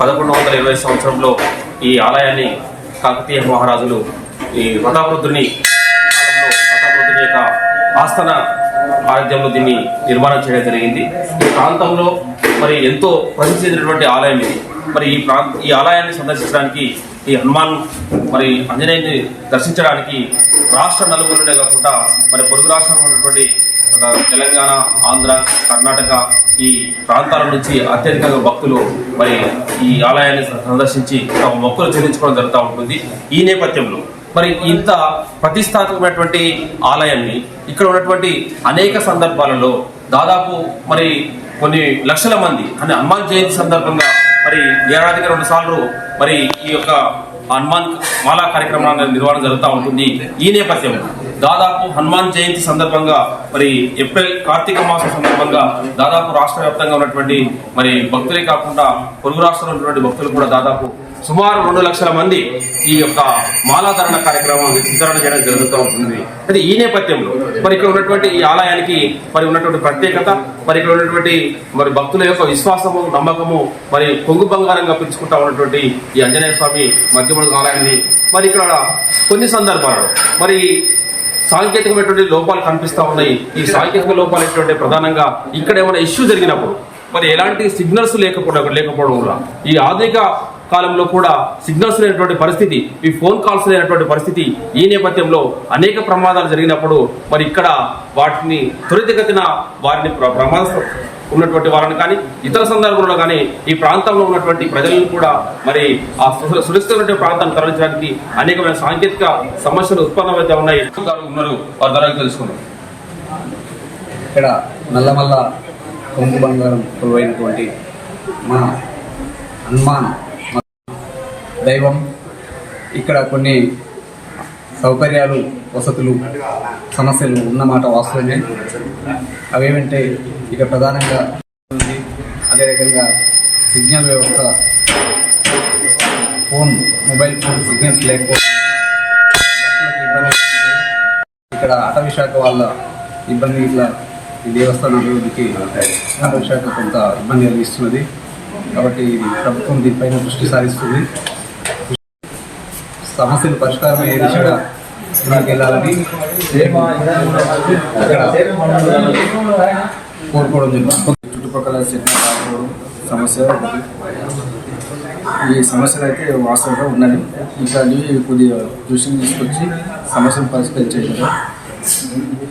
పదకొండు వందల ఇరవై సంవత్సరంలో ఈ ఆలయాన్ని కాకతీయ మహారాజులు ఈ ప్రతాపరుద్రుని కాలంలో ప్రతాపరుద్రుని యొక్క ఆస్థాన ఆరాధ్యంలో దీన్ని నిర్మాణం చేయడం జరిగింది. ఈ ప్రాంతంలో మరి ఎంతో ప్రసిద్ధి చెందినటువంటి ఆలయం ఇది. మరి ఈ ప్రాంత ఈ ఆలయాన్ని సందర్శించడానికి ఈ హనుమాన్ మరి ఆంజనేయుని దర్శించడానికి రాష్ట్ర నలుగురునే కాకుండా మరి పొరుగు రాష్ట్రంలో ఉన్నటువంటి తెలంగాణ ఆంధ్ర కర్ణాటక ఈ ప్రాంతాల నుంచి అత్యధికంగా భక్తులు మరి ఈ ఆలయాన్ని సందర్శించి తమ మొక్కులు చెల్లించుకోవడం జరుగుతూ ఉంటుంది ఈ నేపథ్యంలో. మరి ఇంత ప్రతిష్టాత్మకమైనటువంటి ఆలయాన్ని ఇక్కడ ఉన్నటువంటి అనేక సందర్భాలలో దాదాపు మరి కొన్ని లక్షల మంది అని హనుమాన్ జయంతి సందర్భంగా మరి ఏడాదికి రెండు సార్లు మరి ఈ యొక్క హనుమాన్ మాలా కార్యక్రమాన్ని నిర్వహణ జరుగుతూ ఉంటుంది. ఈ నేపథ్యంలో దాదాపు హనుమాన్ జయంతి సందర్భంగా మరి ఏప్రిల్ కార్తీక మాసం సందర్భంగా దాదాపు రాష్ట్ర వ్యాప్తంగా ఉన్నటువంటి మరి భక్తులే కాకుండా పొరుగు రాష్ట్రంలో ఉన్నటువంటి భక్తులు కూడా దాదాపు సుమారు రెండు లక్షల మంది ఈ యొక్క మాలాధరణ కార్యక్రమం వితరణ చేయడం జరుగుతూ ఉంటుంది. అయితే ఈ నేపథ్యంలో మరి ఇక్కడ ఉన్నటువంటి ఈ ఆలయానికి మరి ఉన్నటువంటి ప్రత్యేకత మరి ఇక్కడ ఉన్నటువంటి మరి భక్తుల యొక్క విశ్వాసము నమ్మకము మరి కొంగు బంగారంగా పిలుచుకుంటా ఉన్నటువంటి ఈ ఆంజనేయ స్వామి మధ్యమడుగు ఆలయాన్ని మరి ఇక్కడ కొన్ని సందర్భాలు మరి సాంకేతికమైనటువంటి లోపాలు కనిపిస్తూ ఉన్నాయి. ఈ సాంకేతిక లోపాలు ఏంటంటే ప్రధానంగా ఇక్కడ ఏమైనా ఇష్యూ జరిగినప్పుడు మరి ఎలాంటి సిగ్నల్స్ లేకపోవడం లేకపోవడం వల్ల ఈ ఆధునిక కాలంలో కూడా సిగ్నల్స్ లేనటువంటి పరిస్థితి ఈ ఫోన్ కాల్స్ లేనటువంటి పరిస్థితి ఈ నేపథ్యంలో అనేక ప్రమాదాలు జరిగినప్పుడు మరి ఇక్కడ వాటిని త్వరితగతిన వారిని ప్ర- ప్రమాద ఉన్నటువంటి వారిని కానీ ఇతర సందర్భంలో కానీ ఈ ప్రాంతంలో ఉన్నటువంటి ప్రజలను కూడా మరి ఆ సు- సురక్షితమైన ప్రాంతాన్ని తరలించడానికి అనేకమైన సాంకేతిక సమస్యలు ఉత్పన్నమవుతా ఉన్నాయి. ఉన్నారు వారి ద్వారా తెలుసుకున్నాం ఇక్కడ నల్లమల్ల కొంగు బంగారం కొలువైనటువంటి మా హనుమాన్ దైవం ఇక్కడ కొన్ని సౌకర్యాలు వసతులు సమస్యలు ఉన్నమాట వాస్తవమే అవేమంటే ఇక ప్రధానంగా ఉంది. అదే రకంగా సిగ్నల్ వ్యవస్థ ఫోన్ మొబైల్ ఫోన్ సిగ్నల్స్ లేకపోతే ఇక్కడ అటవీ శాఖ వాళ్ళ ఇబ్బంది ఇట్లా ఈ దేవస్థాన అభివృద్ధికి అటవీ శాఖ కొంత ఇబ్బంది కలిగిస్తున్నది. కాబట్టి ఇది ప్రభుత్వం దీనిపైన దృష్టి సారిస్తుంది. సమస్యలు పరిష్కారం అయ్యే దిశగా ముందుకెళ్ళాలని అక్కడ కోరుకోవడం జరుగుతుంది చుట్టుపక్కల చెట్లు సమస్య ఈ సమస్యలు అయితే వాస్తవంగా ఉన్నది ఇట్లాంటివి కొద్దిగా దృష్టిని తీసుకొచ్చి సమస్యను పరిష్కరించేది